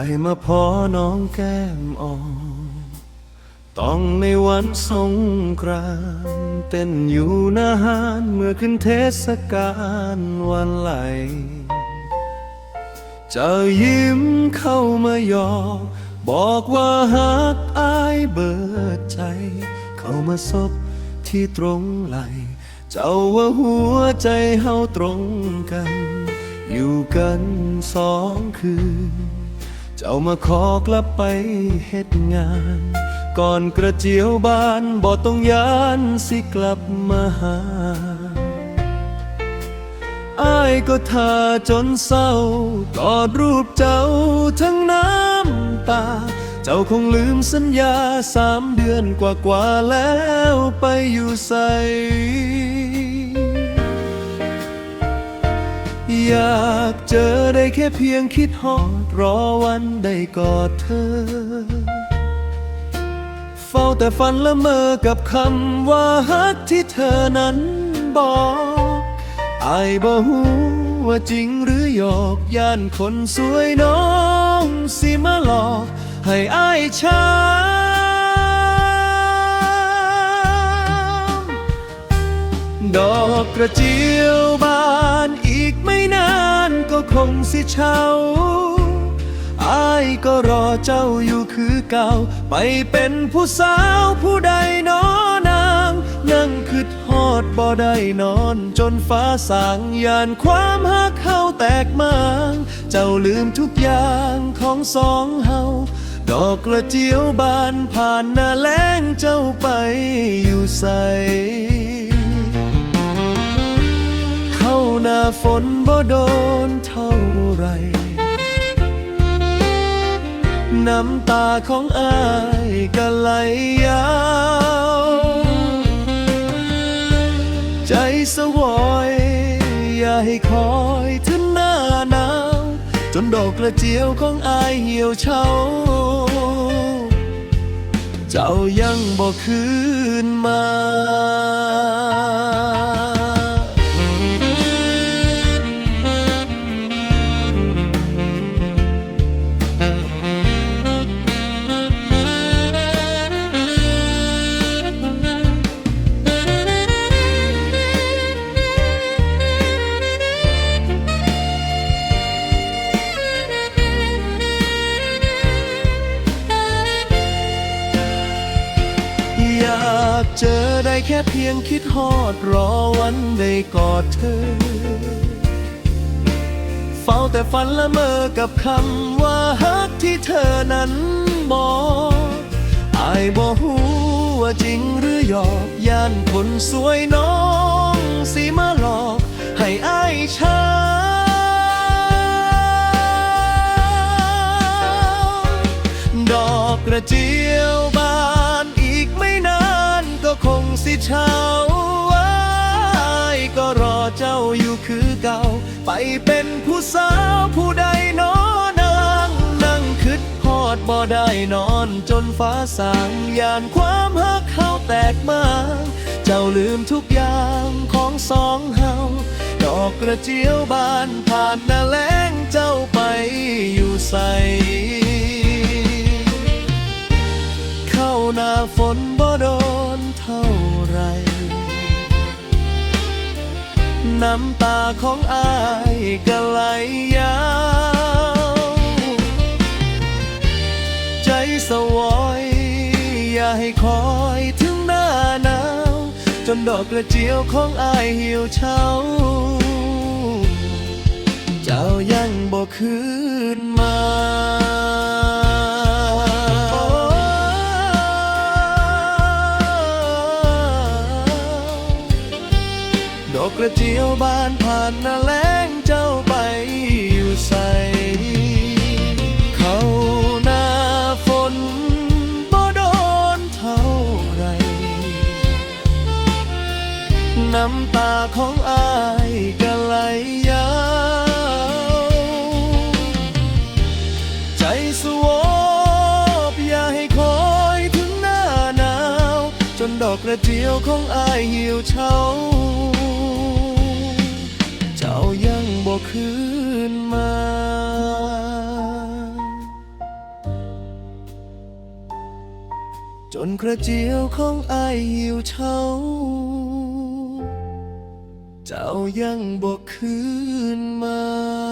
ได้มาพอน้องแก้มอ่อนต้องในวันสงกรานต์เต้นอยู่หน้าหานเมื่อขึ้นเทศกาลวันไหล เจะยิ้มเข้ามาหยอกบอกว่าหักอายเบิดใจ เข้ามาซบที่ตรงไหล เจ้าว่าหัวใจเฮาตรงกัน อยู่กันสองคืน เจ้ามาขอกลับไปเฮ็ดงาน ก่อนกระเจียวบานบ่ต้องยานสิกลับมาหาอายก็ทาจนเศร้ากอดรูปเจ้าทั้งน้ำตา เจ้าคงลืมสัญญาสามเดือนกว่าๆแล้วไปอยู่ใส อยากเจอได้แค่เพียงคิดฮอด รอวันได้กอดเธอ เฝ้าแต่ฝันละเมอกับคำว่าฮักที่เธอนั้นบอกไอายบ่ฮู้ว่าจริงหรือหยอกย่านคนสวยน้องสิมาหลอกให้อายช้ำดอกกระเจียวบาน กไม่นานก็คงสิเช้าอายก็รอเจ้าอยู่คือเก่า ไปเป็นผู้สาวผู้ใดนอนาง นั่งคิดฮอดบ่ได้นอนจนฟ้าสางยานความหักเฮาแตกมาง เจ้าลืมทุกอย่างของสองเฮาดอกกระเจียวบานผ่านหน้าแล้งเจ้าไปอยู่ใส ฝนบ่โดนเท่าไร น้ำตาของอายก็ไหลยาว ใจสวอยอย่าให้คอยถึงหน้าหนาว จนดอกกระเจียวของอายเหี่ยวเฉาเจ้ายังบอกคืนมา เจอได้แค่เพียงคิดฮอดรอวันได้กอดเธอ เฝ้าแต่ฝันละเมอกับคำว่าฮักที่เธอนั้นบอกอายบอกหูว่าจริงหรือหยอกย่านคนสวยน้องสิมาหลอกให้อายช้าดอกกระเจี สิเช้าไว้ก็รอเจ้าอยู่คือเก่า ไปเป็นผู้สาวผู้ใดนอนางนั่งคิดฮอดบ่ได้นอนจนฟ้าสางยานความฮักเข้าแตกมา เจ้าลืมทุกอย่างของสองเฮาดอกกระเจียวบานผ่านนาแล้งเจ้าไปอยู่ใสเข้าหน้าฝนบ่โดนเท่า น้ำตาของอายก็ไหลยาว ใจสวอยอย่าให้คอยถึงหน้าหนาว จนดอกกระเจียวของอายเหี่ยวเฉาเจ้ายังบ่คืนมา กระเจียวบานผ่านนาแลงเจ้าไปอยู่ใสเขาหน้าฝนบ่โดนเท่าไร น้ำตาของอายก็ไหลยาว ใจสวบอย่าให้คอยถึงหน้าหนาว จนดอกกระเจียวของอายเหี่ยวเฉาายังบ่คืนมา จนกระเจียวของไอหิวเช้า เจ้ายังบ่คืนมา